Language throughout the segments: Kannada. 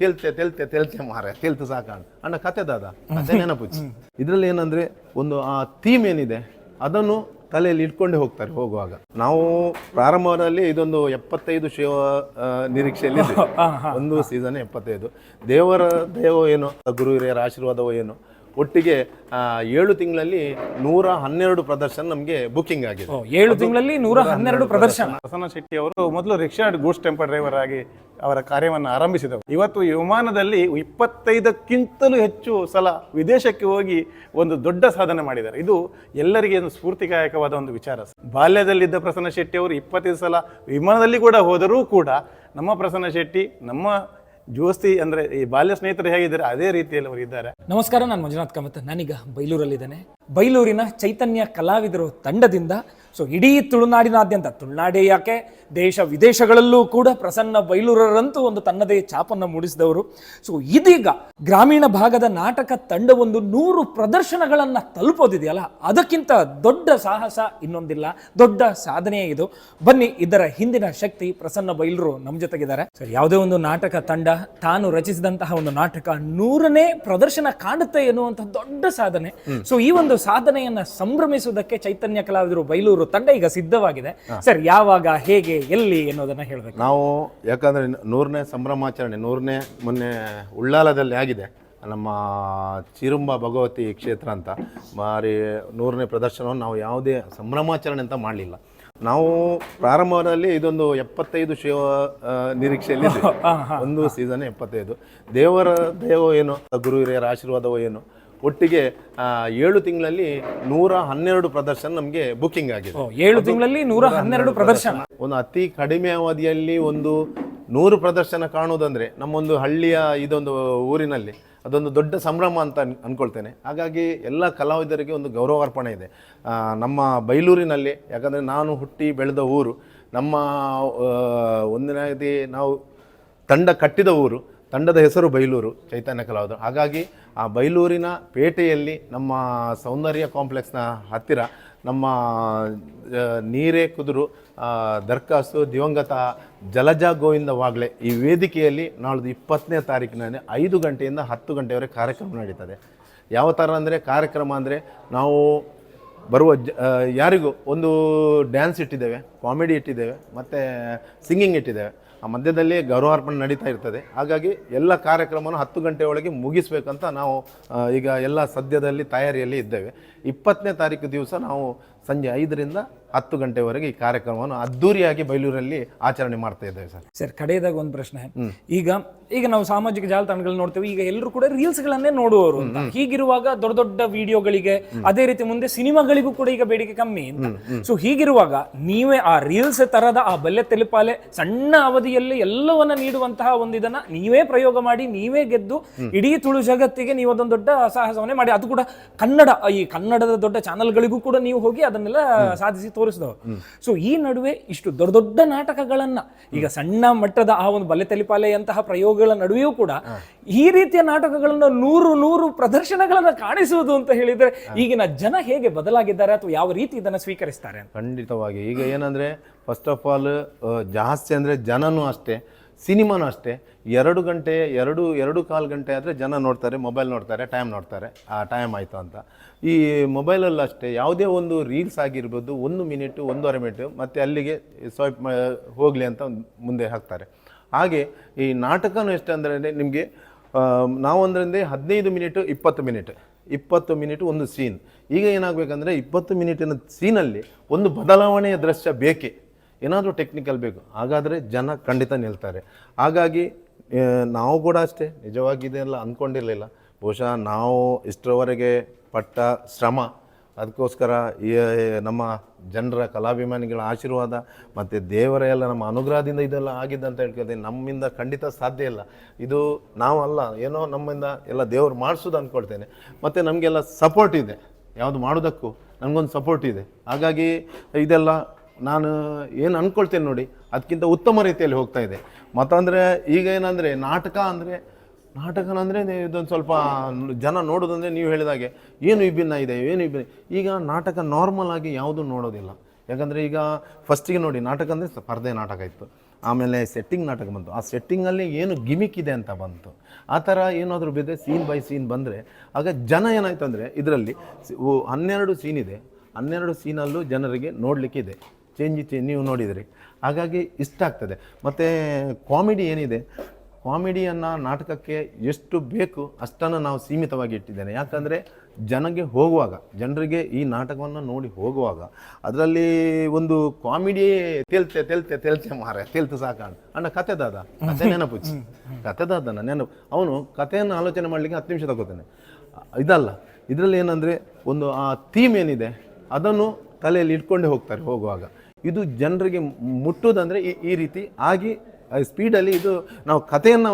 ತೇಲ್ತೆ ತೇಲ್ತೆ ತೇಲ್ತೆ ಮಾರೆ ತೇಲ್ತು ಸಾಕಾಣ. ಅಣ್ಣ ಕತೆ ದಾದ ಕತೆ ನೆನಪುಚ್ಚಿ. ಇದರಲ್ಲಿ ಏನಂದ್ರೆ ಒಂದು ಆ ಥೀಮ್ ಏನಿದೆ ಅದನ್ನು ತಲೆಯಲ್ಲಿ ಇಟ್ಕೊಂಡೇ ಹೋಗ್ತಾರೆ ಹೋಗುವಾಗ. ನಾವು ಪ್ರಾರಂಭದಲ್ಲಿ ಇದೊಂದು ಎಪ್ಪತ್ತೈದು ಶಿವ ನಿರೀಕ್ಷೆಯಲ್ಲಿ ಒಂದು ಸೀಸನ್ ಎಪ್ಪತ್ತೈದು. ದೇವರ ದೇವ ಏನು ಗುರು ಹಿರಿಯರ ಆಶೀರ್ವಾದವೋ ಏನು ಒಟ್ಟಿಗೆ ಏಳು ತಿಂಗಳಲ್ಲಿ ನೂರ ಹನ್ನೆರಡು ಪ್ರದರ್ಶನ ನಮಗೆ ಬುಕಿಂಗ್ ಆಗಿದೆ. ಏಳು ತಿಂಗಳಲ್ಲಿ ನೂರ ಹನ್ನೆರಡು ಪ್ರದರ್ಶನ. ಪ್ರಸನ್ನ ಶೆಟ್ಟಿ ಅವರು ಮೊದಲು ರಿಕ್ಷಾ ಗೂಡ್ಸ್ ಟೆಂಪರ್ ಡ್ರೈವರ್ ಆಗಿ ಅವರ ಕಾರ್ಯವನ್ನು ಆರಂಭಿಸಿದರು ಇವತ್ತು ವಿಮಾನದಲ್ಲಿ ಇಪ್ಪತ್ತೈದಕ್ಕಿಂತಲೂ ಹೆಚ್ಚು ಸಲ ವಿದೇಶಕ್ಕೆ ಹೋಗಿ ಒಂದು ದೊಡ್ಡ ಸಾಧನೆ ಮಾಡಿದ್ದಾರೆ. ಇದು ಎಲ್ಲರಿಗೆ ಒಂದು ಸ್ಫೂರ್ತಿದಾಯಕವಾದ ಒಂದು ವಿಚಾರ ಬಾಲ್ಯದಲ್ಲಿದ್ದ ಪ್ರಸನ್ನ ಶೆಟ್ಟಿ ಅವರು ಇಪ್ಪತ್ತೈದು ಸಲ ವಿಮಾನದಲ್ಲಿ ಕೂಡ ಹೋದರೂ ಕೂಡ ನಮ್ಮ ಪ್ರಸನ್ನ ಶೆಟ್ಟಿ ನಮ್ಮ ಜೋಸ್ತಿ ಅಂದರೆ ಈ ಬಾಲ್ಯ ಸ್ನೇಹಿತರು ಹೇಗಿದ್ದಾರೆ, ಅದೇ ರೀತಿಯಲ್ಲಿ ಅವರು ಇದ್ದಾರೆ. ನಮಸ್ಕಾರ, ನಾನು ಮಂಜುನಾಥ್ ಕಾಮತ್. ನಾನೀಗ ಬೈಲೂರಲ್ಲಿದ್ದೇನೆ. ಬೈಲೂರಿನ ಚೈತನ್ಯ ಕಲಾವಿದರು ತಂಡದಿಂದ ಸೊ ಇಡೀ ತುಳುನಾಡಿನಾದ್ಯಂತ ತುಳುನಾಡೇ ಯಾಕೆ ದೇಶ ವಿದೇಶಗಳಲ್ಲೂ ಕೂಡ ಪ್ರಸನ್ನ ಬೈಲೂರರಂತೂ ಒಂದು ತನ್ನದೇ ಛಾಪನ್ನು ಮೂಡಿಸಿದವರು. ಸೊ ಇದೀಗ ಗ್ರಾಮೀಣ ಭಾಗದ ನಾಟಕ ತಂಡವೊಂದು ನೂರು ಪ್ರದರ್ಶನಗಳನ್ನು ತಲುಪೋದಿದೆಯಲ್ಲ ಅದಕ್ಕಿಂತ ದೊಡ್ಡ ಸಾಹಸ ಇನ್ನೊಂದಿಲ್ಲ ದೊಡ್ಡ ಸಾಧನೆ ಇದು. ಬನ್ನಿ ಇದರ ಹಿಂದಿನ ಶಕ್ತಿ ಪ್ರಸನ್ನ ಬೈಲೂರು ನಮ್ಮ ಜೊತೆಗಿದ್ದಾರೆ. ಸರ್ ಯಾವುದೇ ಒಂದು ನಾಟಕ ತಂಡ ತಾನು ರಚಿಸಿದಂತಹ ಒಂದು ನಾಟಕ ನೂರನೇ ಪ್ರದರ್ಶನ ಕಾಣುತ್ತೆ ಎನ್ನುವಂತಹ ದೊಡ್ಡ ಸಾಧನೆ. ಸೊ ಈ ಒಂದು ಸಾಧನೆಯನ್ನ ಸಂಭ್ರಮಿಸುವುದಕ್ಕೆ ಚೈತನ್ಯ ಕಲಾವಿದರು ಬೈಲೂರು ತಂಡ ಈಗ ಸಿದ್ಧವಾಗಿದೆ. ಸರ್ ಯಾವಾಗ ಹೇಗೆ ಎಲ್ಲಿ ಎನ್ನುವುದನ್ನ ಹೇಳಬೇಕು. ನಾವು ಯಾಕಂದ್ರೆ ನೂರನೇ ಸಂಭ್ರಮಾಚರಣೆ ನೂರನೇ ಮೊನ್ನೆ ಉಳ್ಳಾಲದಲ್ಲಿ ಆಗಿದೆ. ನಮ್ಮ ಚಿರುಂಬ ಭಗವತಿ ಕ್ಷೇತ್ರ ಅಂತ. ಮಾರಿ ನೂರನೇ ಪ್ರದರ್ಶನವನ್ನು ನಾವು ಯಾವುದೇ ಸಂಭ್ರಮಾಚರಣೆ ಅಂತ ಮಾಡಲಿಲ್ಲ. ನಾವು ಪ್ರಾರಂಭದಲ್ಲಿ ಇದೊಂದು ಎಪ್ಪತ್ತೈದು ಶಿವ ನಿರೀಕ್ಷೆಯಲ್ಲಿ ಒಂದು ಸೀಸನ್ ಎಪ್ಪತ್ತೈದು. ದೇವರ ದೇವ ಏನು ಗುರು ಹಿರಿಯರ ಆಶೀರ್ವಾದವೋ ಏನು. ಒಟ್ಟಿಗೆ ಏಳು ತಿಂಗಳಲ್ಲಿ ನೂರ ಹನ್ನೆರಡು ಪ್ರದರ್ಶನ ನಮಗೆ ಬುಕಿಂಗ್ ಆಗಿದೆ. ಏಳು ತಿಂಗಳಲ್ಲಿ ನೂರ ಹನ್ನೆರಡು ಪ್ರದರ್ಶನ. ಒಂದು ಅತಿ ಕಡಿಮೆ ಅವಧಿಯಲ್ಲಿ ಒಂದು ನೂರು ಪ್ರದರ್ಶನ ಕಾಣುವುದಂದ್ರೆ ನಮ್ಮೊಂದು ಹಳ್ಳಿಯ ಇದೊಂದು ಊರಿನಲ್ಲಿ ಅದೊಂದು ದೊಡ್ಡ ಸಂಭ್ರಮ ಅಂತ ಅಂದ್ಕೊಳ್ತೇನೆ ಹಾಗಾಗಿ ಎಲ್ಲ ಕಲಾವಿದರಿಗೆ ಒಂದು ಗೌರವಾರ್ಪಣೆ ಇದೆ. ನಮ್ಮ ಬೈಲೂರಿನಲ್ಲಿ ಯಾಕಂದರೆ ನಾನು ಹುಟ್ಟಿ ಬೆಳೆದ ಊರು ನಮ್ಮ ಒಂದನೇದಿ ನಾವು ತಂಡ ಕಟ್ಟಿದ ಊರು ತಂಡದ ಹೆಸರು ಬೈಲೂರು, ಚೈತನ್ಯ ಕಲಾವಿದರು. ಹಾಗಾಗಿ ಆ ಬೈಲೂರಿನ ಪೇಟೆಯಲ್ಲಿ ನಮ್ಮ ಸೌಂದರ್ಯ ಕಾಂಪ್ಲೆಕ್ಸ್ನ ಹತ್ತಿರ ನಮ್ಮ ನೀರೇ ಕುದುರು ದರ್ಖಾಸ್ತು ದಿವಂಗತ ಜಲಜ ಗೋವಿಂದ ವಾಗ್ಲೆ ಈ ವೇದಿಕೆಯಲ್ಲಿ ನಾಳ್ದು ಇಪ್ಪತ್ತನೇ ತಾರೀಕಿನಲ್ಲಿ ಐದು ಗಂಟೆಯಿಂದ ಹತ್ತು ಗಂಟೆವರೆಗೆ ಕಾರ್ಯಕ್ರಮ ನಡೀತದೆ. ಯಾವ ಥರ ಅಂದರೆ ಕಾರ್ಯಕ್ರಮ ಅಂದರೆ ನಾವು ಬರುವ ಜ ಯಾರಿಗೂ ಒಂದು ಡ್ಯಾನ್ಸ್ ಇಟ್ಟಿದ್ದೇವೆ ಕಾಮಿಡಿ ಇಟ್ಟಿದ್ದೇವೆ, ಮತ್ತು ಸಿಂಗಿಂಗ್ ಇಟ್ಟಿದ್ದೇವೆ. ಆ ಮಧ್ಯದಲ್ಲಿ ಗೌರವಾರ್ಪಣೆ ನಡೀತಾ ಇರ್ತದೆ. ಹಾಗಾಗಿ ಎಲ್ಲ ಕಾರ್ಯಕ್ರಮವನ್ನು ಹತ್ತು ಗಂಟೆ ಒಳಗೆ ಮುಗಿಸ್ಬೇಕಂತ ನಾವು ಈಗ ಎಲ್ಲ ಸದ್ಯದಲ್ಲಿ ತಯಾರಿಯಲ್ಲಿ ಇದ್ದೇವೆ. ಇಪ್ಪತ್ತನೇ ತಾರೀಕು ದಿವಸ ನಾವು ಸಂಜೆ ಐದರಿಂದ ಹತ್ತು ಗಂಟೆವರೆಗೆ ಈ ಕಾರ್ಯಕ್ರಮವನ್ನು ಅದ್ದೂರಿಯಾಗಿ ಬೈಲೂರಲ್ಲಿ ಆಚರಣೆ ಮಾಡ್ತಾ ಇದ್ದೇವೆ ಸರ್. ಸರ್ ಕಡೆಯದಾಗ ಒಂದು ಪ್ರಶ್ನೆ. ಈಗ ಈಗ ನಾವು ಸಾಮಾಜಿಕ ಜಾಲತಾಣಗಳು ನೋಡ್ತೇವೆ ಈಗ ಎಲ್ಲರೂ ಕೂಡ ರೀಲ್ಸ್ ಗಳನ್ನೇ ನೋಡುವವರು ಅಂತ. ಹೀಗಿರುವಾಗ ದೊಡ್ಡ ದೊಡ್ಡ ವಿಡಿಯೋಗಳಿಗೆ ಅದೇ ರೀತಿ ಮುಂದೆ ಸಿನಿಮಾಗಳಿಗೂ ಕೂಡ ಈಗ ಬೇಡಿಕೆ ಕಮ್ಮಿ ಅಂತ. ಸೊ ಹೀಗಿರುವಾಗ ನೀವೇ ಆ ರೀಲ್ಸ್ ತರದ ಆ ಬಲ್ಲೆ ತೆಲುಪಾಲೆ ಸಣ್ಣ ಅವಧಿಯಲ್ಲಿ ಎಲ್ಲವನ್ನ ನೀಡುವಂತಹ ಒಂದು ಇದನ್ನ ನೀವೇ ಪ್ರಯೋಗ ಮಾಡಿ ನೀವೇ ಗೆದ್ದು ಇಡೀ ತುಳು ಜಗತ್ತಿಗೆ ನೀವು ಅದೊಂದು ದೊಡ್ಡ ಸಾಹಸವನ್ನೇ ಮಾಡಿ. ಅದು ಕೂಡ ಕನ್ನಡ ಈ ಕನ್ನಡದ ದೊಡ್ಡ ಚಾನೆಲ್ಗಳಿಗೂ ಕೂಡ ನೀವು ಹೋಗಿ ಅದನ್ನೆಲ್ಲ ಸಾಧಿಸಿ ತೋರಿಸಿದವರು ಸೊ ಈ ನಡುವೆ ಇಷ್ಟು ದೊಡ್ಡ ದೊಡ್ಡ ನಾಟಕಗಳನ್ನ ಈಗ ಸಣ್ಣ ಮಟ್ಟದ ಆ ಒಂದು ಬಲೆ ತಲಿಪಾಲೆಯಂತಹ ಪ್ರಯೋಗಗಳ ನಡುವೆಯೂ ಕೂಡ ಈ ರೀತಿಯ ನಾಟಕಗಳನ್ನ ನೂರು ನೂರು ಪ್ರದರ್ಶನಗಳನ್ನ ಕಾಣಿಸುವುದು ಅಂತ ಹೇಳಿದ್ರೆ ಈಗಿನ ಜನ ಹೇಗೆ ಬದಲಾಗಿದ್ದಾರೆ ಅಥವಾ ಯಾವ ರೀತಿ ಇದನ್ನ ಸ್ವೀಕರಿಸ್ತಾರೆ ಖಂಡಿತವಾಗಿ. ಈಗ ಏನಂದ್ರೆ ಫಸ್ಟ್ ಆಫ್ ಆಲ್ ಜಾಸ್ತಿ ಅಂದ್ರೆ ಜನನೂ ಅಷ್ಟೇ. ಸಿನಿಮಾನೂ ಅಷ್ಟೇ. ಎರಡು ಗಂಟೆ, ಎರಡು ಎರಡು ಕಾಲು ಗಂಟೆ ಆದರೆ ಜನ ನೋಡ್ತಾರೆ, ಮೊಬೈಲ್ ನೋಡ್ತಾರೆ ಟೈಮ್ ನೋಡ್ತಾರೆ. ಆ ಟೈಮ್ ಆಯಿತು ಅಂತ. ಈ ಮೊಬೈಲಲ್ಲಿ ಅಷ್ಟೇ, ಯಾವುದೇ ಒಂದು ರೀಲ್ಸ್ ಆಗಿರ್ಬೋದು, ಒಂದು ಮಿನಿಟು ಒಂದೂವರೆ ಮಿನಿಟು ಮತ್ತು ಅಲ್ಲಿಗೆ ಸ್ವೈಪ್ ಹೋಗಲಿ ಅಂತ ಮುಂದೆ ಹಾಕ್ತಾರೆ. ಹಾಗೆ ಈ ನಾಟಕನೂ ಎಷ್ಟು ಅಂದರೆ ನಿಮಗೆ ನಾವು ಅಂದ್ರೆ ಹದಿನೈದು ಮಿನಿಟು ಇಪ್ಪತ್ತು ಮಿನಿಟ್ ಇಪ್ಪತ್ತು ಮಿನಿಟ್ ಒಂದು ಸೀನ್ ಈಗ ಏನಾಗಬೇಕಂದ್ರೆ ಇಪ್ಪತ್ತು ಮಿನಿಟಿನ ಸೀನಲ್ಲಿ ಒಂದು ಬದಲಾವಣೆಯ ದೃಶ್ಯ ಬೇಕೇ. ಏನಾದರೂ ಟೆಕ್ನಿಕಲ್ ಬೇಕು, ಹಾಗಾದರೆ ಜನ ಖಂಡಿತ ನಿಲ್ತಾರೆ. ಹಾಗಾಗಿ ನಾವು ಕೂಡ ಅಷ್ಟೇ ನಿಜವಾಗಿದೆ ಎಲ್ಲ ಅಂದ್ಕೊಂಡಿರಲಿಲ್ಲ ಬಹುಶಃ ನಾವು ಇಷ್ಟರವರೆಗೆ ಪಟ್ಟ ಶ್ರಮ, ಅದಕ್ಕೋಸ್ಕರ ನಮ್ಮ ಜನರ ಕಲಾಭಿಮಾನಿಗಳ ಆಶೀರ್ವಾದ ಮತ್ತು ದೇವರ ಎಲ್ಲ ನಮ್ಮ ಅನುಗ್ರಹದಿಂದ ಇದೆಲ್ಲ ಆಗಿದೆ ಅಂತ ಹೇಳ್ಕೊಳ್ತೀನಿ. ನಮ್ಮಿಂದ ಖಂಡಿತ ಸಾಧ್ಯ ಇಲ್ಲ. ಇದು ನಾವಲ್ಲ, ಏನೋ ನಮ್ಮಿಂದ ಎಲ್ಲ ದೇವರು ಮಾಡಿಸೋದು ಅಂದ್ಕೊಳ್ತೇನೆ ಮತ್ತು ನಮಗೆಲ್ಲ ಸಪೋರ್ಟ್ ಇದೆ. ಯಾವುದು ಮಾಡೋದಕ್ಕೂ ನನಗೊಂದು ಸಪೋರ್ಟ್ ಇದೆ. ಹಾಗಾಗಿ ಇದೆಲ್ಲ ನಾನು ಏನು ಅಂದ್ಕೊಳ್ತೇನೆ ನೋಡಿ ಅದಕ್ಕಿಂತ ಉತ್ತಮ ರೀತಿಯಲ್ಲಿ ಹೋಗ್ತಾ ಇದೆ. ಮತ್ತಂದರೆ ಈಗ ಏನಂದರೆ, ನಾಟಕ ಅಂದರೆ ನಾಟಕನಂದರೆ ಇದೊಂದು ಸ್ವಲ್ಪ ಜನ ನೋಡೋದಂದರೆ ನೀವು ಹೇಳಿದಾಗೆ ಏನು ವಿಭಿನ್ನ ಇದೆ, ಏನು ವಿಭಿನ್ನ ಈಗ ನಾಟಕ ನಾರ್ಮಲ್ ಆಗಿ ಯಾವುದೂ ನೋಡೋದಿಲ್ಲ. ಯಾಕಂದರೆ ಈಗ ಫಸ್ಟಿಗೆ ನೋಡಿ, ನಾಟಕ ಅಂದರೆ ಸ್ಪರ್ಧೆ ನಾಟಕ ಇತ್ತು. ಆಮೇಲೆ ಸೆಟ್ಟಿಂಗ್ ನಾಟಕ ಬಂತು. ಆ ಸೆಟ್ಟಿಂಗಲ್ಲಿ ಏನು ಗಿಮಿಕ್ ಇದೆ ಅಂತ ಬಂತು. ಆ ಥರ ಏನಾದರೂ ಬಿದ್ದರೆ ಸೀನ್ ಬೈ ಸೀನ್ ಬಂದರೆ, ಆಗ ಜನ ಏನಾಯ್ತು ಅಂದರೆ, ಇದರಲ್ಲಿ ಹನ್ನೆರಡು ಸೀನ್ ಇದೆ. ಹನ್ನೆರಡು ಸೀನಲ್ಲೂ ಜನರಿಗೆ ನೋಡಲಿಕ್ಕಿದೆ. ಚೇಂಜ್ ನೀವು ನೋಡಿದಿರಿ. ಹಾಗಾಗಿ ಇಷ್ಟ ಆಗ್ತದೆ. ಮತ್ತು ಕಾಮಿಡಿ ಏನಿದೆ? ಕಾಮಿಡಿಯನ್ನು ನಾಟಕಕ್ಕೆ ಎಷ್ಟು ಬೇಕು ಅಷ್ಟನ್ನು ನಾವು ಸೀಮಿತವಾಗಿ ಇಟ್ಟಿದ್ದೇನೆ. ಯಾಕಂದರೆ ಜನಗೆ ಹೋಗುವಾಗ, ಜನರಿಗೆ ಈ ನಾಟಕವನ್ನು ನೋಡಿ ಹೋಗುವಾಗ ಅದರಲ್ಲಿ ಒಂದು ಕಾಮಿಡಿ ತೇಲ್ತೆ, ತೆಲ್ತೆ ತೆಲ್ತೆ ಮಾರೆ ತೇಲ್ತು ಸಾಕಾಣ ಅಣ್ಣ, ಕತೆ ದಾದ? ಕತೆ ನೆನಪು ಕತೆ ದಾದನ ನೆನಪು. ಅವನು ಕಥೆಯನ್ನು ಆಲೋಚನೆ ಮಾಡಲಿಕ್ಕೆ ಹತ್ತು ನಿಮಿಷ ತಗೋತಾನೆ. ಇದಲ್ಲ, ಇದರಲ್ಲಿ ಏನಂದರೆ ಒಂದು ಆ ಥೀಮ್ ಏನಿದೆ, ಅದನ್ನು ತಲೆಯಲ್ಲಿ ಇಟ್ಕೊಂಡೇ ಹೋಗ್ತಾರೆ ಹೋಗುವಾಗ. ಇದು ಜನರಿಗೆ ಮುಟ್ಟುವುದಂದರೆ ಈ ರೀತಿ ಆಗಿ ಸ್ಪೀಡಲ್ಲಿ ಇದು ನಾವು ಕಥೆಯನ್ನು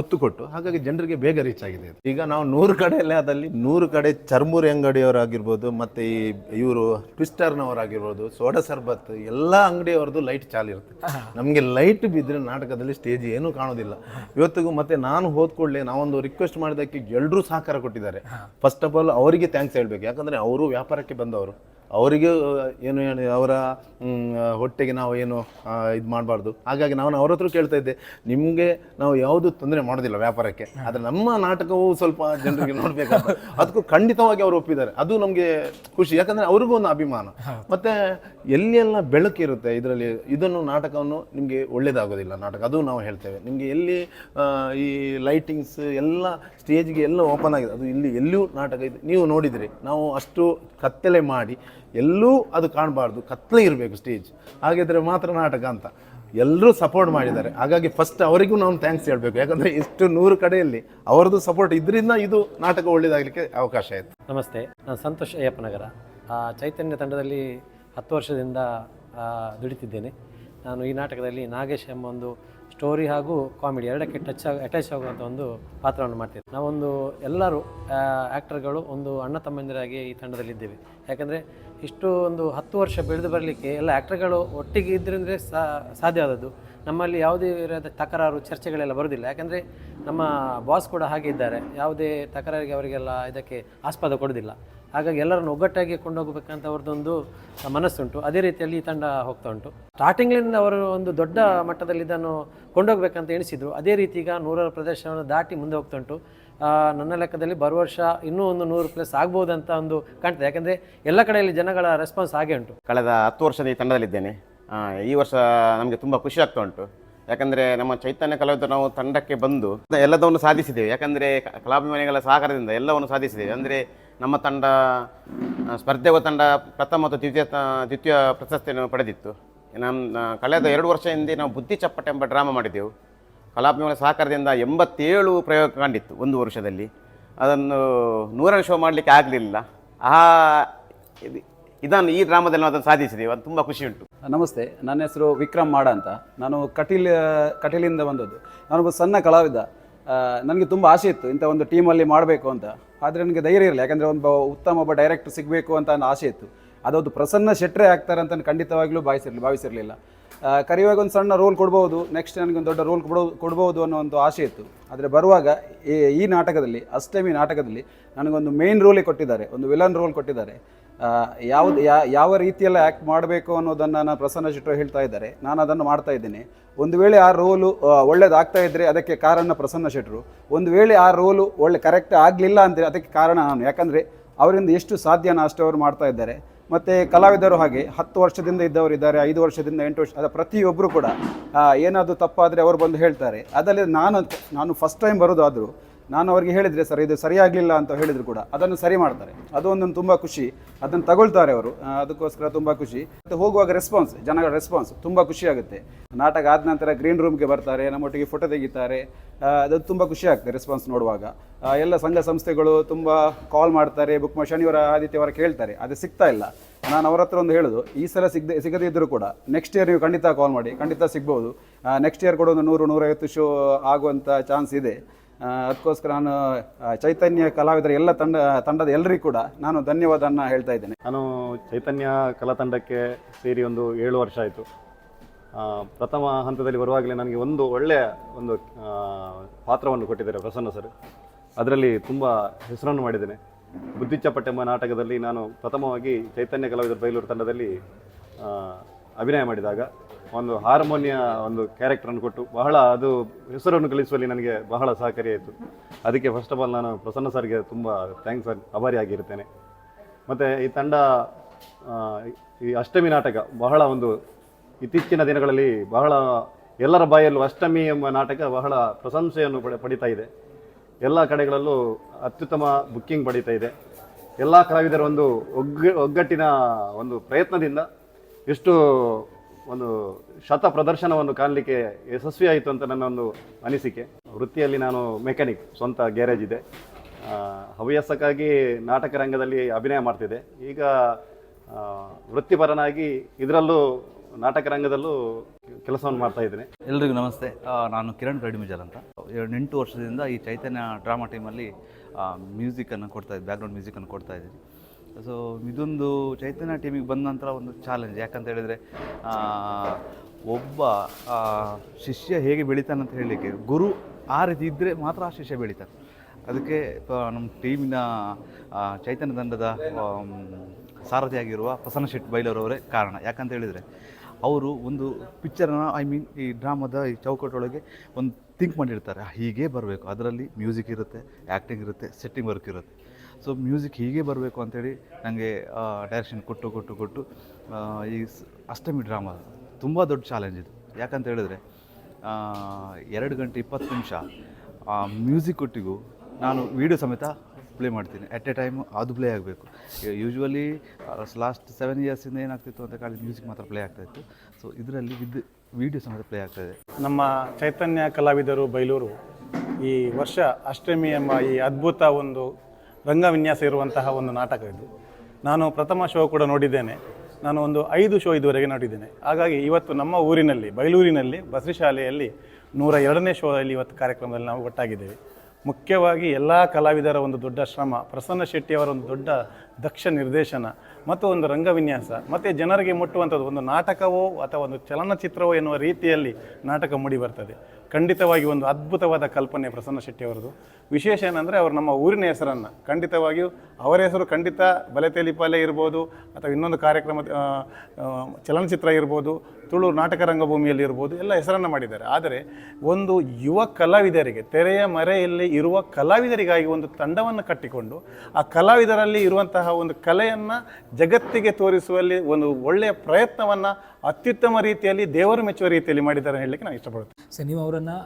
ಒತ್ತು ಕೊಟ್ಟು ಹಾಗಾಗಿ ಜನರಿಗೆ ಬೇಗ ರೀಚ್ ಆಗಿದೆ ಈಗ ನಾವು ನೂರು ಕಡೆಯಲ್ಲೇ ಅದಲ್ಲಿ ನೂರು ಕಡೆ ಚರ್ಮುರಿ ಅಂಗಡಿಯವರಾಗಿರ್ಬೋದು, ಮತ್ತು ಈ ಇವರು ಟ್ವಿಸ್ಟರ್ನವರಾಗಿರ್ಬೋದು, ಸೋಡಾ ಸರ್ಬತ್ ಎಲ್ಲ ಅಂಗಡಿಯವ್ರದ್ದು ಲೈಟ್ ಚಾಲು ಇರುತ್ತೆ. ನಮಗೆ ಲೈಟ್ ಬಿದ್ದರೆ ನಾಟಕದಲ್ಲಿ ಸ್ಟೇಜ್ ಏನೂ ಕಾಣೋದಿಲ್ಲ. ಇವತ್ತಿಗೂ ಮತ್ತೆ ನಾನು ಹೋದ್ಕೊಳ್ಳೆ ನಾವೊಂದು ರಿಕ್ವೆಸ್ಟ್ ಮಾಡಿದ್ದಕ್ಕೆ ಎಲ್ಲರೂ ಸಹಕಾರ ಕೊಟ್ಟಿದ್ದಾರೆ. ಫಸ್ಟ್ ಆಫ್ ಆಲ್ ಅವರಿಗೆ ಥ್ಯಾಂಕ್ಸ್ ಹೇಳಬೇಕು. ಯಾಕಂದರೆ ಅವರು ವ್ಯಾಪಾರಕ್ಕೆ ಬಂದವರು. ಅವರಿಗೆ ಏನು ಹೇಳಿ ಅವರ ಹೊಟ್ಟೆಗೆ ನಾವು ಏನು ಇದು ಮಾಡಬಾರ್ದು. ಹಾಗಾಗಿ ನಾನು ಅವ್ರ ಹತ್ರ ಕೇಳ್ತಾ ಇದ್ದೆ ನಿಮಗೆ ನಾವು ಯಾವುದು ತೊಂದರೆ ಮಾಡೋದಿಲ್ಲ ವ್ಯಾಪಾರಕ್ಕೆ ಆದರೆ ನಮ್ಮ ನಾಟಕವು ಸ್ವಲ್ಪ ಜನರಿಗೆ ನೋಡಬೇಕಂತ. ಅದಕ್ಕೂ ಖಂಡಿತವಾಗಿ ಅವರು ಒಪ್ಪಿದ್ದಾರೆ. ಅದು ನಮಗೆ ಖುಷಿ ಯಾಕಂದರೆ ಅವ್ರಿಗೂ ಒಂದು ಅಭಿಮಾನ. ಮತ್ತು ಎಲ್ಲೆಲ್ಲ ಬೆಳಕಿರುತ್ತೆ ಇದರಲ್ಲಿ ಇದನ್ನು ನಾಟಕವನ್ನು ನಿಮಗೆ ಒಳ್ಳೇದಾಗೋದಿಲ್ಲ ನಾಟಕ ಅದು ನಾವು ಹೇಳ್ತೇವೆ. ನಿಮಗೆ ಎಲ್ಲಿ ಈ ಲೈಟಿಂಗ್ಸ್ ಎಲ್ಲ ಸ್ಟೇಜ್ಗೆ ಎಲ್ಲ ಓಪನ್ ಆಗಿದೆ ಅದು ಇಲ್ಲಿ ಎಲ್ಲೂ ನಾಟಕ ಇದೆ. ನೀವು ನೋಡಿದರೆ ನಾವು ಅಷ್ಟು ಕತ್ತಲೆ ಮಾಡಿ ಎಲ್ಲೂ ಅದು ಕಾಣಬಾರ್ದು. ಕತ್ಲೆ ಇರಬೇಕು ಸ್ಟೇಜ್ ಹಾಗಿದ್ರೆ ಮಾತ್ರ ನಾಟಕ ಅಂತ. ಎಲ್ಲರೂ ಸಪೋರ್ಟ್ ಮಾಡಿದ್ದಾರೆ. ಹಾಗಾಗಿ ಫಸ್ಟ್ ಅವರಿಗೂ ನಾನು ಥ್ಯಾಂಕ್ಸ್ ಹೇಳಬೇಕು. ಯಾಕಂದರೆ ಇಷ್ಟು ನೂರು ಕಡೆಯಲ್ಲಿ ಅವರದ್ದು ಸಪೋರ್ಟ್ ಇದರಿಂದ ಇದು ನಾಟಕ ಒಳ್ಳೇದಾಗಲಿಕ್ಕೆ ಅವಕಾಶ ಆಯಿತು. ನಮಸ್ತೆ. ನಾನು ಸಂತೋಷ್ ಅಯ್ಯಪ್ಪನಗರ. ಚೈತನ್ಯ ತಂಡದಲ್ಲಿ ಹತ್ತು ವರ್ಷದಿಂದ ದುಡಿತಿದ್ದೇನೆ. ನಾನು ಈ ನಾಟಕದಲ್ಲಿ ನಾಗೇಶ್ ಎಂಬ ಒಂದು ಸ್ಟೋರಿ ಹಾಗೂ ಕಾಮಿಡಿ ಎರಡಕ್ಕೆ ಟಚ್ ಆಗಿ, ಅಟ್ಯಾಚ್ ಆಗುವಂಥ ಒಂದು ಪಾತ್ರವನ್ನು ಮಾಡ್ತೀವಿ ನಾವೊಂದು ಎಲ್ಲರೂ ಆ್ಯಕ್ಟರ್ಗಳು ಒಂದು ಅಣ್ಣ ತಮ್ಮಂದಿರಾಗಿ ಈ ತಂಡದಲ್ಲಿದ್ದೇವೆ ಯಾಕಂದರೆ ಇಷ್ಟು ಒಂದು ಹತ್ತು ವರ್ಷ ಬೆಳೆದು ಬರಲಿಕ್ಕೆ ಎಲ್ಲ ಆ್ಯಕ್ಟರ್ಗಳು ಒಟ್ಟಿಗೆ ಇದ್ದರೆ ಸಾಧ್ಯ ಆದದ್ದು. ನಮ್ಮಲ್ಲಿ ಯಾವುದೇ ರೀತಿಯಾದ ತಕರಾರು, ಚರ್ಚೆಗಳೆಲ್ಲ ಬರೋದಿಲ್ಲ. ಯಾಕಂದರೆ ನಮ್ಮ ಬಾಸ್ ಕೂಡ ಹಾಗೆ ಇದ್ದಾರೆ. ಯಾವುದೇ ತಕರಾರಿಗೆ ಅವರಿಗೆಲ್ಲ ಇದಕ್ಕೆ ಆಸ್ಪದ ಕೊಡೋದಿಲ್ಲ. ಹಾಗಾಗಿ ಎಲ್ಲರನ್ನು ಒಗ್ಗಟ್ಟಾಗಿ ಕೊಂಡೋಗಬೇಕಂತ ಅವ್ರದ್ದೊಂದು ಮನಸ್ಸುಂಟು. ಅದೇ ರೀತಿಯಲ್ಲಿ ಈ ತಂಡ ಹೋಗ್ತಾ ಉಂಟು. ಸ್ಟಾರ್ಟಿಂಗ್ಲಿಂದ ಅವರು ಒಂದು ದೊಡ್ಡ ಮಟ್ಟದಲ್ಲಿ ಇದನ್ನು ಕೊಂಡೋಗ್ಬೇಕಂತ ಎಣಿಸಿದ್ರು. ಅದೇ ರೀತಿ ಈಗ ನೂರರ ಪ್ರದೇಶವನ್ನು ದಾಟಿ ಮುಂದೆ ಹೋಗ್ತಾ ಉಂಟು. ನನ್ನ ಲೆಕ್ಕದಲ್ಲಿ ಬರುವ ವರ್ಷ ಇನ್ನೂ ಒಂದು ನೂರು ಪ್ಲಸ್ ಆಗ್ಬೋದಂತ ಒಂದು ಕಾಣ್ತದೆ. ಯಾಕಂದರೆ ಎಲ್ಲ ಕಡೆಯಲ್ಲಿ ಜನಗಳ ರೆಸ್ಪಾನ್ಸ್ ಹಾಗೆ ಉಂಟು. ಕಳೆದ ಹತ್ತು ವರ್ಷದ ಈ ತಂಡದಲ್ಲಿದ್ದೇನೆ. ಈ ವರ್ಷ ನಮಗೆ ತುಂಬ ಖುಷಿ ಆಗ್ತಾ ಉಂಟು. ಯಾಕಂದರೆ ನಮ್ಮ ಚೈತನ್ಯ ಕಲಾವಿದರು ನಾವು ತಂಡಕ್ಕೆ ಬಂದು ಎಲ್ಲದನ್ನು ಸಾಧಿಸಿದ್ದೇವೆ. ಯಾಕಂದರೆ ಕಲಾಭಿಮಾನಿಗಳ ಸಹಕಾರದಿಂದ ಎಲ್ಲವನ್ನು ಸಾಧಿಸಿದ್ದೇವೆ. ಅಂದರೆ ನಮ್ಮ ತಂಡ ಸ್ಪರ್ಧೆ ತಂಡ ಪ್ರಥಮ ಮತ್ತು ದ್ವಿತೀಯ ದ್ವಿತೀಯ ಪ್ರಶಸ್ತಿಯನ್ನು ಪಡೆದಿತ್ತು. ನಮ್ಮ ಕಳೆದ ಎರಡು ವರ್ಷ ಹಿಂದೆ ನಾವು ಬುದ್ಧಿ ಚಪ್ಪಟ ಎಂಬ ಡ್ರಾಮಾ ಮಾಡಿದ್ದೆವು ಕಲಾಭಿಮಾನ ಸಹಕಾರದಿಂದ ಎಂಬತ್ತೇಳು ಪ್ರಯೋಗ ಕಂಡಿತ್ತು ಒಂದು ವರ್ಷದಲ್ಲಿ. ಅದನ್ನು ನೂರನೇ ಶೋ ಮಾಡಲಿಕ್ಕೆ ಆಗಲಿಲ್ಲ. ಆ, ಇದು- ಇದನ್ನು ಈ ಡ್ರಾಮಾದಲ್ಲಿ ನಾವು ಅದನ್ನು ಸಾಧಿಸಿದ್ದೇವೆ ಅದು ತುಂಬ ಖುಷಿ ಉಂಟು. ನಮಸ್ತೆ, ನನ್ನ ಹೆಸರು ವಿಕ್ರಮ್ ಮಾಡ ಅಂತ. ನಾನು ಕಟೀಲ್, ಕಟೀಲಿಂದ ಬಂದದ್ದು. ನಾನೊಬ್ಬ ಸಣ್ಣ ಕಲಾವಿದ. ನನಗೆ ತುಂಬ ಆಸೆ ಇತ್ತು. ಇಂಥ ಒಂದು ಟೀಮಲ್ಲಿ ಮಾಡಬೇಕು ಅಂತ. ಆದರೆ ನನಗೆ ಧೈರ್ಯ ಇರಲಿಲ್ಲ. ಯಾಕಂದರೆ ಒಂದು ಉತ್ತಮ ಒಬ್ಬ ಡೈರೆಕ್ಟರ್ ಸಿಗಬೇಕು ಅಂತ ನನ್ನ ಆಸೆ ಇತ್ತು. ಅದೊಂದು ಪ್ರಸನ್ನ ಶೆಟ್ರೆ ಆಗ್ತಾರೆ ಅಂತ ಖಂಡಿತವಾಗಲೂ ಖಂಡಿತವಾಗ್ಲೂ ಭಾವಿಸಿರ್ಲಿ, ಭಾವಿಸಿರಲಿಲ್ಲ. ಕರೆಯುವಾಗ ಒಂದು ಸಣ್ಣ ರೋಲ್ ಕೊಡ್ಬೋದು. ನೆಕ್ಸ್ಟ್ ನನಗೆ ಒಂದು ದೊಡ್ಡ ರೋಲ್ ಕೊಡೋ ಕೊಡ್ಬೋದು ಅನ್ನೋ ಒಂದು ಆಸೆ ಇತ್ತು. ಆದರೆ ಬರುವಾಗ ಈ ನಾಟಕದಲ್ಲಿ, ಅಷ್ಟಮಿ ನಾಟಕದಲ್ಲಿ ನನಗೊಂದು ಮೇನ್ ರೋಲೇ ಕೊಟ್ಟಿದ್ದಾರೆ. ಒಂದು ವಿಲನ್ ರೋಲ್ ಕೊಟ್ಟಿದ್ದಾರೆ. ಯಾವ್ದು ಯಾವ ರೀತಿಯೆಲ್ಲ ಆ್ಯಕ್ಟ್ ಮಾಡಬೇಕು ಅನ್ನೋದನ್ನು ನಾನು ಪ್ರಸನ್ನ ಶೆಟ್ಟರು ಹೇಳ್ತಾ ಇದ್ದಾರೆ. ನಾನು ಅದನ್ನು ಮಾಡ್ತಾ ಇದ್ದೀನಿ. ಒಂದು ವೇಳೆ ಆ ರೋಲು ಒಳ್ಳೇದಾಗ್ತಾ ಇದ್ದರೆ ಅದಕ್ಕೆ ಕಾರಣ ಪ್ರಸನ್ನ ಶೆಟ್ಟರು ಒಂದು ವೇಳೆ ಆ ರೋಲು ಒಳ್ಳೆ ಕರೆಕ್ಟ್ ಆಗಲಿಲ್ಲ ಅಂದರೆ ಅದಕ್ಕೆ ಕಾರಣ ನಾನು. ಯಾಕಂದರೆ ಅವರಿಂದ ಎಷ್ಟು ಸಾಧ್ಯನ ಅಷ್ಟು ಅವರು ಮಾಡ್ತಾ ಇದ್ದಾರೆ. ಮತ್ತು ಕಲಾವಿದರು ಹಾಗೆ ಹತ್ತು ವರ್ಷದಿಂದ ಇದ್ದವರು ಇದ್ದಾರೆ, ಐದು ವರ್ಷದಿಂದ ಎಂಟು ವರ್ಷ, ಅದ ಪ್ರತಿಯೊಬ್ಬರು ಕೂಡ ಏನಾದರೂ ತಪ್ಪಾದರೆ ಅವರು ಬಂದು ಹೇಳ್ತಾರೆ. ಅದರಲ್ಲಿ ನಾನು ನಾನು ಫಸ್ಟ್ ಟೈಮ್ ಬರೋದಾದರೂ ನಾನು ಅವರಿಗೆ ಹೇಳಿದರೆ, ಸರ್, ಇದು ಸರಿಯಾಗಲಿಲ್ಲ ಅಂತ ಹೇಳಿದರು ಕೂಡ, ಅದನ್ನು ಸರಿ ಮಾಡ್ತಾರೆ. ಅದು ಒಂದೊಂದು ತುಂಬ ಖುಷಿ. ಅದನ್ನು ತಗೊಳ್ತಾರೆ ಅವರು. ಅದಕ್ಕೋಸ್ಕರ ತುಂಬ ಖುಷಿ. ಮತ್ತು ಹೋಗುವಾಗ ರೆಸ್ಪಾನ್ಸ್ ಜನಗಳ ರೆಸ್ಪಾನ್ಸ್ ತುಂಬ ಖುಷಿ ಆಗುತ್ತೆ. ನಾಟಕ ಆದ ನಂತರ ಗ್ರೀನ್ ರೂಮ್ಗೆ ಬರ್ತಾರೆ, ನಮ್ಮೊಟ್ಟಿಗೆ ಫೋಟೋ ತೆಗಿತಾರೆ. ಅದು ತುಂಬ ಖುಷಿ ಆಗ್ತದೆ ರೆಸ್ಪಾನ್ಸ್ ನೋಡುವಾಗ. ಎಲ್ಲ ಸಂಘ ಸಂಸ್ಥೆಗಳು ತುಂಬ ಕಾಲ್ ಮಾಡ್ತಾರೆ ಬುಕ್ ಮಾಡಿ ಶನಿವಾರ, ಆದಿತ್ಯವಾರ ಕೇಳ್ತಾರೆ. ಅದು ಸಿಗ್ತಾ ಇಲ್ಲ. ನಾನು ಅವರ ಹತ್ರ ಒಂದು ಹೇಳೋದು, ಈ ಸಲ ಸಿಗದೆ ಸಿಗದೇ ಇದ್ದರೂ ಕೂಡ ನೆಕ್ಸ್ಟ್ ಇಯರ್ ನೀವು ಖಂಡಿತ ಕಾಲ್ ಮಾಡಿ, ಖಂಡಿತ ಸಿಗ್ಬೋದು. ನೆಕ್ಸ್ಟ್ ಇಯರ್ ಕೂಡ ಒಂದು ನೂರು, ನೂರೈವತ್ತು ಶೋ ಆಗುವಂಥ ಚಾನ್ಸ್ ಇದೆ. ಅದಕ್ಕೋಸ್ಕರ ನಾನು ಚೈತನ್ಯ ಕಲಾವಿದರ ಎಲ್ಲ ತಂಡ, ತಂಡದ ಎಲ್ಲರಿಗೂ ಕೂಡ ನಾನು ಧನ್ಯವಾದವನ್ನು ಹೇಳ್ತಾ ಇದ್ದೇನೆ. ನಾನು ಚೈತನ್ಯ ಕಲಾ ತಂಡಕ್ಕೆ ಸೇರಿ ಒಂದು ಏಳು ವರ್ಷ ಆಯಿತು. ಪ್ರಥಮ ಹಂತದಲ್ಲಿ ಬರುವಾಗಲೇ ನನಗೆ ಒಂದು ಒಳ್ಳೆಯ ಒಂದು ಪಾತ್ರವನ್ನು ಕೊಟ್ಟಿದ್ದಾರೆ ಪ್ರಸನ್ನ ಸರ್. ಅದರಲ್ಲಿ ತುಂಬ ಹೆಸರನ್ನು ಮಾಡಿದ್ದೇನೆ. ಬುದ್ಧಿಚ್ಚಪಟ್ಟೆಂಬ ನಾಟಕದಲ್ಲಿ ನಾನು ಪ್ರಥಮವಾಗಿ ಚೈತನ್ಯ ಕಲಾವಿದರ ಬೈಲೂರು ತಂಡದಲ್ಲಿ ಅಭಿನಯ ಮಾಡಿದಾಗ ಒಂದು ಹಾರ್ಮೋನಿಯ ಒಂದು ಕ್ಯಾರೆಕ್ಟರನ್ನು ಕೊಟ್ಟು ಬಹಳ ಅದು ಹೆಸರನ್ನು ಗಳಿಸುವಲ್ಲಿ ನನಗೆ ಬಹಳ ಸಹಕಾರಿಯಾಯಿತು ಅದಕ್ಕೆ ಫಸ್ಟ್ ಆಫ್ ಆಲ್ ನಾನು ಪ್ರಸನ್ನ ಸರ್ಗೆ ತುಂಬ ಥ್ಯಾಂಕ್ಸ್ ಆಭಾರಿಯಾಗಿರ್ತೇನೆ ಮತ್ತು ಈ ತಂಡ ಈ ಅಷ್ಟಮಿ ನಾಟಕ ಬಹಳ ಒಂದು ಇತ್ತೀಚಿನ ದಿನಗಳಲ್ಲಿ ಬಹಳ ಎಲ್ಲರ ಬಾಯಲ್ಲೂ ಅಷ್ಟಮಿ ಎಂಬ ನಾಟಕ ಬಹಳ ಪ್ರಶಂಸೆಯನ್ನು ಪಡೆ, ಪಡಿತಾ ಇದೆ. ಎಲ್ಲ ಕಡೆಗಳಲ್ಲೂ ಅತ್ಯುತ್ತಮ ಬುಕ್ಕಿಂಗ್ ಪಡೀತಾ ಇದೆ. ಎಲ್ಲ ಕಲಾವಿದರ ಒಂದು ಒಗ್ಗ, ಒಗ್ಗಟ್ಟಿನ ಒಂದು ಪ್ರಯತ್ನದಿಂದ ಎಷ್ಟು ಒಂದು ಶತ ಪ್ರದರ್ಶನವನ್ನು ಕಾಣಲಿಕ್ಕೆ ಯಶಸ್ವಿಯಾಯಿತು ಅಂತ ನನ್ನ ಒಂದು ಅನಿಸಿಕೆ. ವೃತ್ತಿಯಲ್ಲಿ ನಾನು ಮೆಕ್ಯಾನಿಕ್, ಸ್ವಂತ ಗ್ಯಾರೇಜ್ ಇದೆ. ಹವ್ಯಾಸಕ್ಕಾಗಿ ನಾಟಕ ರಂಗದಲ್ಲಿ ಅಭಿನಯ ಮಾಡ್ತಿದ್ದೆ. ಈಗ ವೃತ್ತಿಪರನಾಗಿ ಇದರಲ್ಲೂ ನಾಟಕ ರಂಗದಲ್ಲೂ ಕೆಲಸವನ್ನು ಮಾಡ್ತಾ ಇದ್ದೇನೆ. ಎಲ್ರಿಗೂ ನಮಸ್ತೆ. ನಾನು ಕಿರಣ್ ಕಡಿಮಿಜಲ್ ಅಂತ. ಎಂಟು ವರ್ಷದಿಂದ ಈ ಚೈತನ್ಯ ಡ್ರಾಮಾ ಟೀಮಲ್ಲಿ ಮ್ಯೂಸಿಕನ್ನು ಕೊಡ್ತಾ ಇದ್ದೆ, ಬ್ಯಾಕ್ಗ್ರೌಂಡ್ ಮ್ಯೂಸಿಕನ್ನು ಕೊಡ್ತಾ ಇದ್ದೀನಿ. ಸೊ ಇದೊಂದು ಚೈತನ್ಯ ಟೀಮಿಗೆ ಬಂದ ನಂತರ ಒಂದು ಚಾಲೆಂಜ್ ಯಾಕಂತ ಹೇಳಿದರೆ ಒಬ್ಬ ಶಿಷ್ಯ ಹೇಗೆ ಬೆಳೀತಾನೆ ಅಂತ ಹೇಳಲಿಕ್ಕೆ ಗುರು ಆ ರೀತಿ ಇದ್ದರೆ ಮಾತ್ರ ಆ ಶಿಷ್ಯ ಬೆಳಿತಾನೆ. ಅದಕ್ಕೆ ನಮ್ಮ ಟೀಮಿನ ಚೈತನ್ಯ ತಂಡದ ಸಾರಥಿಯಾಗಿರುವ ಪ್ರಸನ್ನ ಶೆಟ್ಟಿ ಬೈಲರವರೇ ಕಾರಣ. ಯಾಕಂತ ಹೇಳಿದರೆ, ಅವರು ಒಂದು ಪಿಕ್ಚರನ್ನ ಐ ಮೀನ್ ಈ ಡ್ರಾಮಾದ ಈ ಚೌಕಟ್ಟೊಳಗೆ ಒಂದು ಥಿಂಕ್ ಮಾಡಿರ್ತಾರೆ. ಹೀಗೆ ಬರಬೇಕು. ಅದರಲ್ಲಿ ಮ್ಯೂಸಿಕ್ ಇರುತ್ತೆ ಆ್ಯಕ್ಟಿಂಗ್ ಇರುತ್ತೆ ಸೆಟ್ಟಿಂಗ್ ವರ್ಕ್ ಇರುತ್ತೆ. ಸೊ ಮ್ಯೂಸಿಕ್ ಹೀಗೆ ಬರಬೇಕು ಅಂಥೇಳಿ ನನಗೆ ಡೈರೆಕ್ಷನ್ ಕೊಟ್ಟು ಕೊಟ್ಟು ಕೊಟ್ಟು ಈ ಅಷ್ಟಮಿ ಡ್ರಾಮಾ ತುಂಬ ದೊಡ್ಡ ಚಾಲೆಂಜ್ ಇದು. ಯಾಕಂತ ಹೇಳಿದ್ರೆ ಎರಡು ಗಂಟೆ ಇಪ್ಪತ್ತು ನಿಮಿಷ ಮ್ಯೂಸಿಕ್ ಒಟ್ಟಿಗೂ ನಾನು ವೀಡಿಯೋ ಸಮೇತ ಪ್ಲೇ ಮಾಡ್ತೀನಿ. ಎಟ್ ಎ ಟೈಮ್ ಅದು ಪ್ಲೇ ಆಗಬೇಕು. ಯೂಶ್ವಲಿ ಲಾಸ್ಟ್ ಸೆವೆನ್ ಇಯರ್ಸಿಂದ ಏನಾಗ್ತಿತ್ತು ಅಂತ ಖಾಲಿ ಮ್ಯೂಸಿಕ್ ಮಾತ್ರ ಪ್ಲೇ ಆಗ್ತಾಯಿತ್ತು ಸೊ ಇದರಲ್ಲಿ ವಿದ್ ವೀಡಿಯೋ ಸಮೇತ ಪ್ಲೇ ಆಗ್ತಾಯಿದೆ ನಮ್ಮ ಚೈತನ್ಯ ಕಲಾವಿದರು ಬೈಲೂರು ಈ ವರ್ಷ ಅಷ್ಟಮಿ ಎಂಬ ಈ ಅದ್ಭುತ ಒಂದು ರಂಗವಿನ್ಯಾಸ ಇರುವಂತಹ ಒಂದು ನಾಟಕ ಇದು. ನಾನು ಪ್ರಥಮ ಶೋ ಕೂಡ ನೋಡಿದ್ದೇನೆ. ನಾನು ಒಂದು ಐದು ಶೋ ಇದುವರೆಗೆ ನೋಡಿದ್ದೇನೆ. ಹಾಗಾಗಿ ಇವತ್ತು ನಮ್ಮ ಊರಿನಲ್ಲಿ, ಬೈಲೂರಿನಲ್ಲಿ, ಬಸರಿ ಶಾಲೆಯಲ್ಲಿ ನೂರ ಎರಡನೇ ಶೋ ಅಲ್ಲಿ ಇವತ್ತು ಕಾರ್ಯಕ್ರಮದಲ್ಲಿ ನಾವು ಒಟ್ಟಾಗಿದ್ದೇವೆ. ಮುಖ್ಯವಾಗಿ ಎಲ್ಲ ಕಲಾವಿದರ ಒಂದು ದೊಡ್ಡ ಶ್ರಮ, ಪ್ರಸನ್ನ ಶೆಟ್ಟಿಯವರ ಒಂದು ದೊಡ್ಡ ದಕ್ಷ ನಿರ್ದೇಶನ, ಮತ್ತು ಒಂದು ರಂಗವಿನ್ಯಾಸ, ಮತ್ತು ಜನರಿಗೆ ಮುಟ್ಟುವಂಥದ್ದು ಒಂದು ನಾಟಕವೋ ಅಥವಾ ಒಂದು ಚಲನಚಿತ್ರವೋ ಎನ್ನುವ ರೀತಿಯಲ್ಲಿ ನಾಟಕ ಮೂಡಿ ಬರ್ತದೆ. ಖಂಡಿತವಾಗಿ ಒಂದು ಅದ್ಭುತವಾದ ಕಲ್ಪನೆ ಪ್ರಸನ್ನ ಶೆಟ್ಟಿಯವರದು ವಿಶೇಷ ಏನಂದರೆ ಅವರು ನಮ್ಮ ಊರಿನ ಹೆಸರನ್ನು, ಖಂಡಿತವಾಗಿಯೂ ಅವರ ಹೆಸರು ಖಂಡಿತ ಬಲೆ ತೆಲಿಪಾಲೆ ಇರ್ಬೋದು, ಅಥವಾ ಇನ್ನೊಂದು ಕಾರ್ಯಕ್ರಮ ಚಲನಚಿತ್ರ ಇರ್ಬೋದು ತುಳು ನಾಟಕ ರಂಗಭೂಮಿಯಲ್ಲಿ ಇರ್ಬೋದು, ಎಲ್ಲ ಹೆಸರನ್ನು ಮಾಡಿದ್ದಾರೆ. ಆದರೆ ಒಂದು ಯುವ ಕಲಾವಿದರಿಗೆ, ತೆರೆಯ ಮರೆಯಲ್ಲಿ ಇರುವ ಕಲಾವಿದರಿಗಾಗಿ ಒಂದು ತಂಡವನ್ನು ಕಟ್ಟಿಕೊಂಡು, ಆ ಕಲಾವಿದರಲ್ಲಿ ಇರುವಂತಹ ಒಂದು ಕಲೆಯನ್ನು ಜಗತ್ತಿಗೆ ತೋರಿಸುವಲ್ಲಿ ಒಂದು ಒಳ್ಳೆಯ ಪ್ರಯತ್ನವನ್ನು ಅತ್ಯುತ್ತಮ ರೀತಿಯಲ್ಲಿ ದೇವರು ಮೆಚ್ಚುವ ರೀತಿಯಲ್ಲಿ ಮಾಡಿದ್ದಾರೆ ಅಂತ ಹೇಳಲಿಕ್ಕೆ ನಾನು ಇಷ್ಟಪಡ್ತೇನೆ ಸೊ ನೀವು ಅವರನ್ನು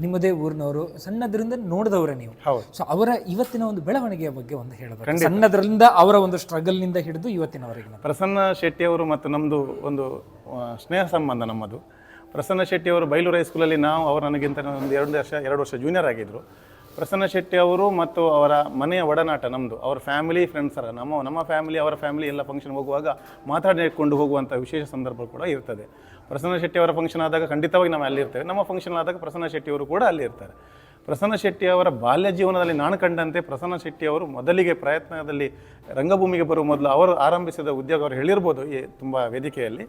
ನಿಮ್ಮದೇ ಊರಿನವರು ಸಣ್ಣದರಿಂದ ನೋಡಿದವರೇ ನೀವು. ಹೌದು. ಸೊ ಅವರ ಇವತ್ತಿನ ಒಂದು ಬೆಳವಣಿಗೆಯ ಬಗ್ಗೆ ಒಂದು ಹೇಳಬೇಕು. ಸಣ್ಣದರಿಂದ ಅವರ ಒಂದು ಸ್ಟ್ರಗಲ್ನಿಂದ ಹಿಡಿದು ಇವತ್ತಿನವರೆಗಿನ ಪ್ರಸನ್ನ ಶೆಟ್ಟಿಯವರು ಮತ್ತು ನಮ್ಮದು ಒಂದು ಸ್ನೇಹ ಸಂಬಂಧ ನಮ್ಮದು. ಪ್ರಸನ್ನ ಶೆಟ್ಟಿ ಅವರು ಬೈಲೂರು ಹೈಸ್ಕೂಲಲ್ಲಿ ನಾವು ಅವರು ನನಗಿಂತ ಒಂದು ಎರಡು ವರ್ಷ ಎರಡು ವರ್ಷ ಜೂನಿಯರ್ ಆಗಿದ್ದರು ಪ್ರಸನ್ನ ಶೆಟ್ಟಿ ಅವರು ಮತ್ತು ಅವರ ಮನೆಯ ಒಡನಾಟ ನಮ್ಮದು ಅವರ ಫ್ಯಾಮಿಲಿ ಫ್ರೆಂಡ್ಸರ ನಮ್ಮ ನಮ್ಮ ಫ್ಯಾಮಿಲಿ ಅವರ ಫ್ಯಾಮಿಲಿ ಎಲ್ಲ ಫಂಕ್ಷನ್ ಹೋಗುವಾಗ ಮಾತಾಡಿಕೊಂಡು ಹೋಗುವಂಥ ವಿಶೇಷ ಸಂದರ್ಭ ಕೂಡ ಇರ್ತದೆ. ಪ್ರಸನ್ನ ಶೆಟ್ಟಿ ಅವರ ಫಂಕ್ಷನ್ ಆದಾಗ ಖಂಡಿತವಾಗಿ ನಾವು ಅಲ್ಲಿ ಇರ್ತೇವೆ. ನಮ್ಮ ಫಂಕ್ಷನ್ ಆದಾಗ ಪ್ರಸನ್ನ ಶೆಟ್ಟಿ ಅವರು ಕೂಡ ಅಲ್ಲಿ ಇರ್ತಾರೆ. ಪ್ರಸನ್ನ ಶೆಟ್ಟಿ ಅವರ ಬಾಲ್ಯ ಜೀವನದಲ್ಲಿ ನಾನು ಕಂಡಂತೆ ಪ್ರಸನ್ನ ಶೆಟ್ಟಿ ಅವರು ಮೊದಲಿಗೆ ಪ್ರಯತ್ನದಲ್ಲಿ ರಂಗಭೂಮಿಗೆ ಬರುವ ಮೊದಲು ಅವರು ಆರಂಭಿಸಿದ ಉದ್ಯೋಗ ಅವರು ಹೇಳಿರ್ಬೋದು ಈ ತುಂಬ ವೇದಿಕೆಯಲ್ಲಿ.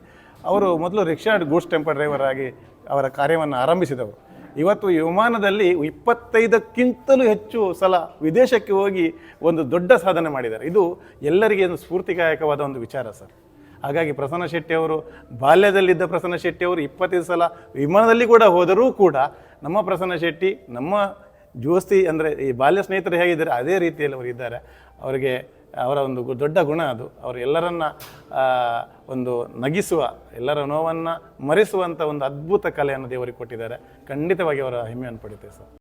ಅವರು ಮೊದಲು ರಿಕ್ಷಾ ಗೂಡ್ಸ್ ಟೆಂಪರ್ ಡ್ರೈವರ್ ಆಗಿ ಅವರ ಕಾರ್ಯವನ್ನು ಆರಂಭಿಸಿದವರು. ಇವತ್ತು ವಿಮಾನದಲ್ಲಿ ಇಪ್ಪತ್ತೈದಕ್ಕಿಂತಲೂ ಹೆಚ್ಚು ಸಲ ವಿದೇಶಕ್ಕೆ ಹೋಗಿ ಒಂದು ದೊಡ್ಡ ಸಾಧನೆ ಮಾಡಿದ್ದಾರೆ. ಇದು ಎಲ್ಲರಿಗೆ ಒಂದು ಸ್ಫೂರ್ತಿದಾಯಕವಾದ ಒಂದು ವಿಚಾರ ಸರ್. ಹಾಗಾಗಿ ಪ್ರಸನ್ನ ಶೆಟ್ಟಿ ಅವರು, ಬಾಲ್ಯದಲ್ಲಿದ್ದ ಪ್ರಸನ್ನ ಶೆಟ್ಟಿ ಅವರು ಇಪ್ಪತ್ತೈದು ಸಲ ವಿಮಾನದಲ್ಲಿ ಕೂಡ ಹೋದರೂ ಕೂಡ ನಮ್ಮ ಪ್ರಸನ್ನ ಶೆಟ್ಟಿ, ನಮ್ಮ ಜೋಸ್ತಿ ಅಂದರೆ ಈ ಬಾಲ್ಯ ಸ್ನೇಹಿತರು ಹೇಗಿದ್ದಾರೆ, ಅದೇ ರೀತಿಯಲ್ಲಿ ಅವರು ಇದ್ದಾರೆ. ಅವರಿಗೆ ಅವರ ಒಂದು ದೊಡ್ಡ ಗುಣ ಅದು. ಅವರು ಎಲ್ಲರನ್ನ ಒಂದು ನಗಿಸುವ, ಎಲ್ಲರ ನೋವನ್ನು ಮರೆಸುವಂಥ ಒಂದು ಅದ್ಭುತ ಕಲೆಯನ್ನು ದೇವರಿಗೆ ಕೊಟ್ಟಿದ್ದಾರೆ. ಖಂಡಿತವಾಗಿ ಅವರ ಹೆಮ್ಮೆಯನ್ನು ಪಡಿತೇವೆ ಸರ್.